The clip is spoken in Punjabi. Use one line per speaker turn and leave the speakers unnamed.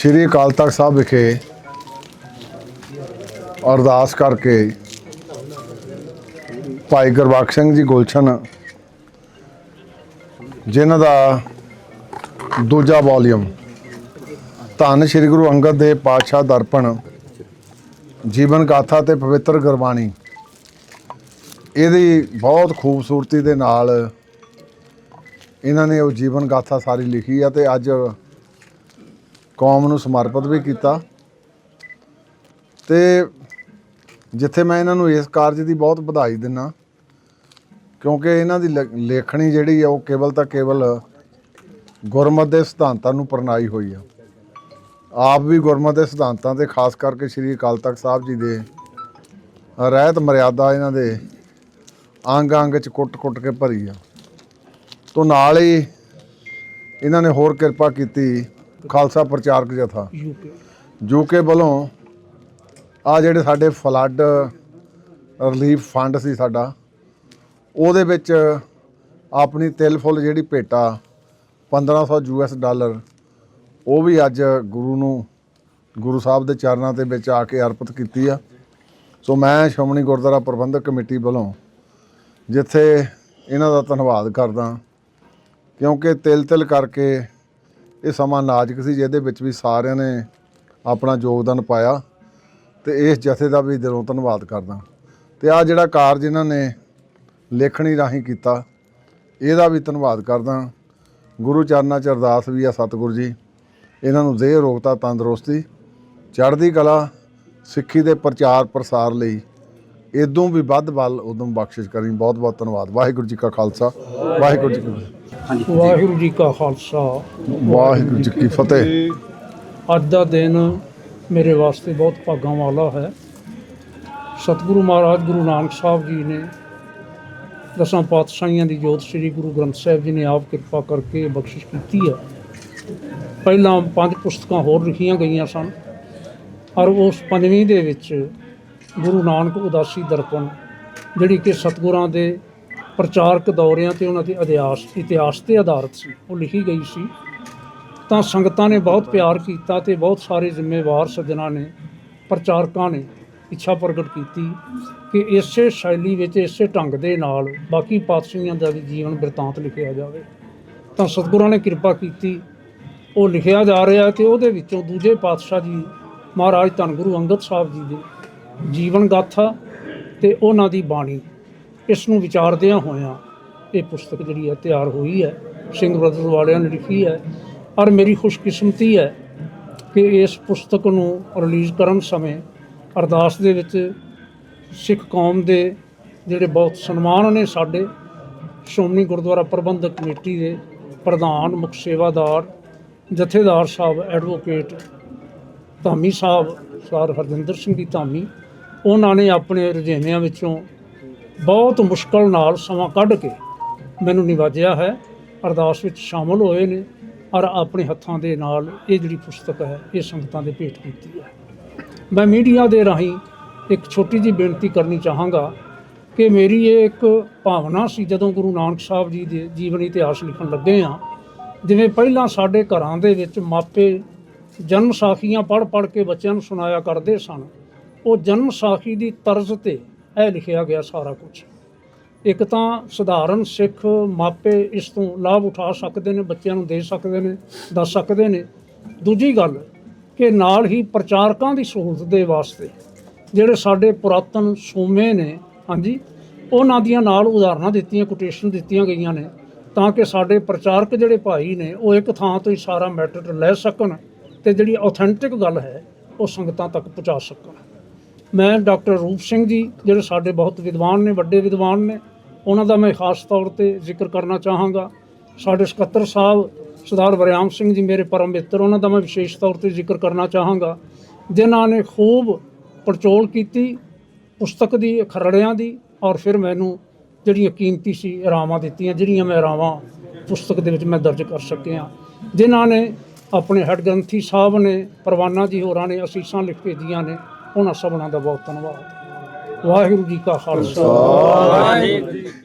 ਸ੍ਰੀ ਅਕਾਲ ਤਖਤ ਸਾਹਿਬ ਵਿਖੇ ਅਰਦਾਸ ਕਰਕੇ ਭਾਈ ਗੁਰਬਖਸ਼ ਸਿੰਘ ਜੀ ਗੁਲਸ਼ਨ, ਜਿਨ੍ਹਾਂ ਦਾ ਦੂਜਾ ਵੋਲੀਅਮ ਧੰਨ ਸ੍ਰੀ ਗੁਰੂ ਅੰਗਦ ਦੇਵ ਪਾਤਸ਼ਾਹ ਦਰਪਣ, ਜੀਵਨ ਗਾਥਾ ਤੇ ਪਵਿੱਤਰ ਗੁਰਬਾਣੀ, ਇਹਦੀ ਬਹੁਤ ਖੂਬਸੂਰਤੀ ਦੇ ਨਾਲ ਇਹਨਾਂ ਨੇ ਉਹ ਜੀਵਨ ਗਾਥਾ ਸਾਰੀ ਲਿਖੀ ਆ ਤੇ ਅੱਜ ਕੌਮ ਨੂੰ ਸਮਰਪਿਤ ਵੀ ਕੀਤਾ। ਤੇ ਜਿੱਥੇ ਮੈਂ ਇਹਨਾਂ ਨੂੰ ਇਸ ਕਾਰਜ ਦੀ ਬਹੁਤ ਵਧਾਈ ਦਿੰਨਾ, ਕਿਉਂਕਿ ਇਹਨਾਂ ਦੀ ਲ- ਲੇਖਣੀ ਜਿਹੜੀ ਆ, ਉਹ ਕੇਵਲ ਤਾਂ ਕੇਵਲ ਗੁਰਮਤ ਦੇ ਸਿਧਾਂਤਾਂ ਨੂੰ ਪ੍ਰਣਾਈ ਹੋਈ ਆ। ਆਪ ਵੀ ਗੁਰਮਤ ਦੇ ਸਿਧਾਂਤਾਂ ਤੇ, ਖਾਸ ਕਰਕੇ ਸ੍ਰੀ ਅਕਾਲ ਤਖਤ ਸਾਹਿਬ ਜੀ ਦੇ ਰਹਿਤ ਮਰਿਆਦਾ ਇਹਨਾਂ ਦੇ ਅੰਗ ਅੰਗ ਚ ਕੁੱਟ-ਕੁੱਟ ਕੇ ਭਰੀ ਆ। ਤੋਂ ਨਾਲ ਹੀ ਇਹਨਾਂ ਨੇ ਹੋਰ ਕਿਰਪਾ ਕੀਤੀ ਖਾਲਸਾ ਪ੍ਰਚਾਰਕ ਜਥਾ
ਯੂਕੇ
ਯੂਕੇ ਵੱਲੋਂ ਆ ਜਿਹੜੇ ਸਾਡੇ ਫਲੱਡ ਰਿਲੀਫ ਫੰਡ ਸੀ ਸਾਡਾ ਉਹਦੇ ਵਿੱਚ ਆਪਣੀ ਤਿਲ ਫੁੱਲ ਜਿਹੜੀ ਭੇਟਾ 1500 ਯੂਐਸ ਡਾਲਰ ਉਹ ਵੀ ਅੱਜ ਗੁਰੂ ਨੂੰ ਗੁਰੂ ਸਾਹਿਬ ਦੇ ਚਰਨਾਂ ਦੇ ਵਿੱਚ ਆ ਕੇ ਅਰਪਿਤ ਕੀਤੀ ਆ। ਸੋ ਮੈਂ ਸ਼੍ਰੋਮਣੀ ਗੁਰਦੁਆਰਾ ਪ੍ਰਬੰਧਕ ਕਮੇਟੀ ਵੱਲੋਂ ਜਿੱਥੇ ਇਹਨਾਂ ਦਾ ਧੰਨਵਾਦ ਕਰਦਾ ਕਿਉਂਕਿ ਤਿਲ ਤਿਲ ਕਰਕੇ ਇਹ ਸਮਾਂ ਨਾਜ਼ੁਕ ਸੀ ਜਿਹਦੇ ਵਿੱਚ ਵੀ ਸਾਰਿਆਂ ਨੇ ਆਪਣਾ ਯੋਗਦਾਨ ਪਾਇਆ ਤੇ ਇਸ ਜਥੇ ਦਾ ਵੀ ਦਿਲੋਂ ਧੰਨਵਾਦ ਕਰਦਾ। ਤੇ ਆ ਜਿਹੜਾ ਕਾਰਜ ਇਹਨਾਂ ਨੇ ਲੇਖਣੀ ਰਾਹੀਂ ਕੀਤਾ, ਇਹਦਾ ਵੀ ਧੰਨਵਾਦ ਕਰਦਾ। ਗੁਰੂ ਚਰਨਾਂ ਚ ਅਰਦਾਸ ਵੀ ਆ ਸਤਿਗੁਰੂ ਜੀ। ਇਹਨਾਂ ਨੂੰ ਦੇਹ ਰੋਗਤਾ ਤੰਦਰੁਸਤੀ, ਚੜ੍ਹਦੀ ਕਲਾ, ਸਿੱਖੀ ਦੇ ਪ੍ਰਚਾਰ ਪ੍ਰਸਾਰ ਲਈ ਇਦੋਂ ਵੀ ਵੱਧ ਬਲ ਉਦੋਂ ਬਖਸ਼ਿਸ਼ ਕਰੀ ਬਹੁਤ ਬਹੁਤ ਧੰਨਵਾਦ। ਵਾਹਿਗੁਰੂ ਜੀ ਕਾ ਖਾਲਸਾ। ਵਾਹਿਗੁਰੂ ਜੀ ਕੀ ਫਤਿਹ
ਵਾਹਿਗੁਰੂ ਜੀ ਕਾ ਖਾਲਸਾ।
ਵਾਹਿਗੁਰੂ ਜੀ ਕੀ ਫਤਿਹ।
ਅੱਜ ਦਾ ਦਿਨ ਮੇਰੇ ਵਾਸਤੇ ਬਹੁਤ ਭਾਗਾਂ ਵਾਲਾ ਹੈ। ਸਤਿਗੁਰੂ ਮਹਾਰਾਜ ਗੁਰੂ ਨਾਨਕ ਸਾਹਿਬ ਜੀ ਨੇ ਦਸਾਂ ਪਾਤਸ਼ਾਹੀਆਂ ਦੀ ਜੋਤ ਸ੍ਰੀ ਗੁਰੂ ਗ੍ਰੰਥ ਸਾਹਿਬ ਜੀ ਨੇ ਆਪ ਕਿਰਪਾ ਕਰਕੇ ਬਖਸ਼ਿਸ਼ ਕੀਤੀ ਹੈ। ਪਹਿਲਾਂ ਪੰਜ ਪੁਸਤਕਾਂ ਹੋਰ ਲਿਖੀਆਂ ਗਈਆਂ ਸਨ ਔਰ ਉਸ ਪੰਜਵੀਂ ਦੇ ਵਿੱਚ ਗੁਰੂ ਨਾਨਕ ਉਦਾਸੀ ਦਰਪਣ, ਜਿਹੜੀ ਕਿ ਸਤਿਗੁਰਾਂ ਦੇ ਪ੍ਰਚਾਰਕ ਦੌਰਿਆਂ ਤੇ ਉਹਨਾਂ ਦੇ ਅਧਿਆਸ ਇਤਿਹਾਸ ਤੇ ਆਧਾਰਿਤ ਸੀ, ਉਹ ਲਿਖੀ ਗਈ ਸੀ। ਤਾਂ ਸੰਗਤਾਂ ਨੇ ਬਹੁਤ ਪਿਆਰ ਕੀਤਾ ਤੇ ਬਹੁਤ ਸਾਰੇ ਜ਼ਿੰਮੇਵਾਰ ਸੱਜਣਾ ਨੇ, ਪ੍ਰਚਾਰਕਾਂ ਨੇ ਇੱਛਾ ਪ੍ਰਗਟ ਕੀਤੀ ਕਿ ਇਸੇ ਸ਼ੈਲੀ ਵਿੱਚ, ਇਸੇ ਢੰਗ ਦੇ ਨਾਲ ਬਾਕੀ ਪਾਤਸ਼ਾਹਾਂ ਦਾ ਵੀ ਜੀਵਨ ਬਿਰਤਾਂਤ ਲਿਖਿਆ ਜਾਵੇ। ਤਾਂ ਸਤਿਗੁਰਾਂ ਨੇ ਕਿਰਪਾ ਕੀਤੀ, ਉਹ ਲਿਖਿਆ ਜਾ ਰਿਹਾ ਤੇ ਉਹਦੇ ਵਿੱਚੋਂ ਦੂਜੇ ਪਾਤਸ਼ਾਹ ਜੀ ਮਹਾਰਾਜ ਧੰਨ ਗੁਰੂ ਅੰਗਦ ਸਾਹਿਬ ਜੀ ਦੇ ਜੀਵਨ ਗਾਥਾ ਤੇ ਉਹਨਾਂ ਦੀ ਬਾਣੀ। ਇਸ ਨੂੰ ਵਿਚਾਰਦਿਆਂ ਹੋਇਆਂ ਇਹ ਪੁਸਤਕ ਜਿਹੜੀ ਹੈ ਤਿਆਰ ਹੋਈ ਹੈ। ਸਿੰਘ ਬ੍ਰਦਰਜ਼ ਵਾਲਿਆਂ ਨੇ ਲਿਖੀ ਹੈ। ਔਰ ਮੇਰੀ ਖੁਸ਼ਕਿਸਮਤੀ ਹੈ ਕਿ ਇਸ ਪੁਸਤਕ ਨੂੰ ਰਿਲੀਜ਼ ਕਰਨ ਸਮੇਂ ਅਰਦਾਸ ਦੇ ਵਿੱਚ ਸਿੱਖ ਕੌਮ ਦੇ ਜਿਹੜੇ ਬਹੁਤ ਸਨਮਾਨ ਨੇ ਸਾਡੇ, ਸ਼੍ਰੋਮਣੀ ਗੁਰਦੁਆਰਾ ਪ੍ਰਬੰਧਕ ਕਮੇਟੀ ਦੇ ਪ੍ਰਧਾਨ, ਮੁਖ ਸੇਵਾਦਾਰ, ਜਥੇਦਾਰ ਸਾਹਿਬ, ਐਡਵੋਕੇਟ ਧਾਮੀ ਸਾਹਿਬ, ਸਰ ਹਰਜਿੰਦਰ ਸਿੰਘ ਜੀ ਧਾਮੀ ਉਹਨਾਂ ਨੇ ਆਪਣੇ ਰੁਝੇਵਿਆਂ ਵਿੱਚੋਂ ਬਹੁਤ ਮੁਸ਼ਕਲ ਨਾਲ ਸਮਾਂ ਕੱਢ ਕੇ ਮੈਨੂੰ ਨਿਵਾਜਿਆ ਹੈ। ਅਰਦਾਸ ਵਿੱਚ ਸ਼ਾਮਲ ਹੋਏ ਨੇ ਔਰ ਆਪਣੇ ਹੱਥਾਂ ਦੇ ਨਾਲ ਇਹ ਜਿਹੜੀ ਪੁਸਤਕ ਹੈ, ਇਹ ਸੰਗਤਾਂ ਦੇ ਭੇਟ ਕੀਤੀ ਹੈ। ਮੈਂ ਮੀਡੀਆ ਦੇ ਰਾਹੀਂ ਇੱਕ ਛੋਟੀ ਜਿਹੀ ਬੇਨਤੀ ਕਰਨੀ ਚਾਹਾਂਗਾ ਕਿ ਮੇਰੀ ਇਹ ਇੱਕ ਭਾਵਨਾ ਸੀ, ਜਦੋਂ ਗੁਰੂ ਨਾਨਕ ਸਾਹਿਬ ਜੀ ਦੇ ਜੀਵਨ ਇਤਿਹਾਸ ਲਿਖਣ ਲੱਗੇ ਆ ਜਿਵੇਂ ਪਹਿਲਾਂ ਸਾਡੇ ਘਰਾਂ ਦੇ ਵਿੱਚ ਮਾਪੇ ਜਨਮ ਸਾਖੀਆਂ ਪੜ੍ਹ ਪੜ੍ਹ ਕੇ ਬੱਚਿਆਂ ਨੂੰ ਸੁਣਾਇਆ ਕਰਦੇ ਸਨ। ਉਹ ਜਨਮ ਸਾਖੀ ਦੀ ਤਰਜ਼ ਤੇ ਇਹ ਲਿਖਿਆ ਗਿਆ ਸਾਰਾ ਕੁਝ ਇੱਕ ਤਾਂ ਸਧਾਰਨ ਸਿੱਖ ਮਾਪੇ ਇਸ ਤੋਂ ਲਾਭ ਉਠਾ ਸਕਦੇ ਨੇ, ਬੱਚਿਆਂ ਨੂੰ ਦੇ ਸਕਦੇ ਨੇ, ਦੱਸ ਸਕਦੇ ਨੇ। ਦੂਜੀ ਗੱਲ ਕਿ ਨਾਲ ਹੀ ਪ੍ਰਚਾਰਕਾਂ ਦੀ ਸਹੂਲਤ ਦੇ ਵਾਸਤੇ ਜਿਹੜੇ ਸਾਡੇ ਪੁਰਾਤਨ ਸੋਮੇ ਨੇ, ਹਾਂਜੀ, ਉਹਨਾਂ ਦੀਆਂ ਨਾਲ ਉਦਾਹਰਨਾਂ ਦਿੱਤੀਆਂ ਕੋਟੇਸ਼ਨ ਦਿੱਤੀਆਂ ਗਈਆਂ ਨੇ ਤਾਂ ਕਿ ਸਾਡੇ ਪ੍ਰਚਾਰਕ ਜਿਹੜੇ ਭਾਈ ਨੇ, ਉਹ ਇੱਕ ਥਾਂ ਤੋਂ ਹੀ ਸਾਰਾ ਮੈਟਰ ਲੈ ਸਕਣ ਤੇ ਜਿਹੜੀ ਆਥੈਂਟਿਕ ਗੱਲ ਹੈ, ਉਹ ਸੰਗਤਾਂ ਤੱਕ ਪਹੁੰਚਾ ਸਕਣ। ਮੈਂ ਡਾਕਟਰ ਰੂਪ ਸਿੰਘ ਜੀ, ਜਿਹੜੇ ਸਾਡੇ ਬਹੁਤ ਵਿਦਵਾਨ ਨੇ, ਵੱਡੇ ਵਿਦਵਾਨ ਨੇ, ਉਹਨਾਂ ਦਾ ਮੈਂ ਖਾਸ ਤੌਰ ਤੇ ਜ਼ਿਕਰ ਕਰਨਾ ਚਾਹਾਂਗਾ। ਸਾਡੇ ਸਕੱਤਰ ਸਾਹਿਬ ਸਰਦਾਰ ਵਰਿਆਮ ਸਿੰਘ ਜੀ ਮੇਰੇ ਪਰਮ ਮਿੱਤਰ, ਉਹਨਾਂ ਦਾ ਮੈਂ ਵਿਸ਼ੇਸ਼ ਤੌਰ ਤੇ ਜ਼ਿਕਰ ਕਰਨਾ ਚਾਹਾਂਗਾ। ਜਿਨ੍ਹਾਂ ਨੇ ਖੂਬ ਪੜਚੋਲ ਕੀਤੀ ਪੁਸਤਕ ਦੀ, ਖਰੜਿਆਂ ਦੀ, ਔਰ ਫਿਰ ਮੈਨੂੰ ਜਿਹੜੀਆਂ ਕੀਮਤੀ ਸੀ ਰਾਵਾਂ ਦਿੱਤੀਆਂ, ਜਿਹੜੀਆਂ ਮੈਂ ਰਾਵਾਂ ਪੁਸਤਕ ਦੇ ਵਿੱਚ ਮੈਂ ਦਰਜ ਕਰ ਸਕਿਆ। ਜਿਨ੍ਹਾਂ ਨੇ ਆਪਣੇ ਹੈਡ ਗ੍ਰੰਥੀ ਸਾਹਿਬ ਨੇ, ਪਰਵਾਨਾ ਜੀ ਹੋਰਾਂ ਨੇ ਅਸੀਸਾਂ ਲਿਖ ਭੇਜੀਆਂ ਨੇ ਉਹਨਾਂ ਸਭਨਾਂ ਦਾ ਬਹੁਤ ਧੰਨਵਾਦ। ਵਾਹਿਗੁਰੂ ਜੀ ਕਾ ਖਾਲਸਾ। ਵਾਹਿਗੁਰੂ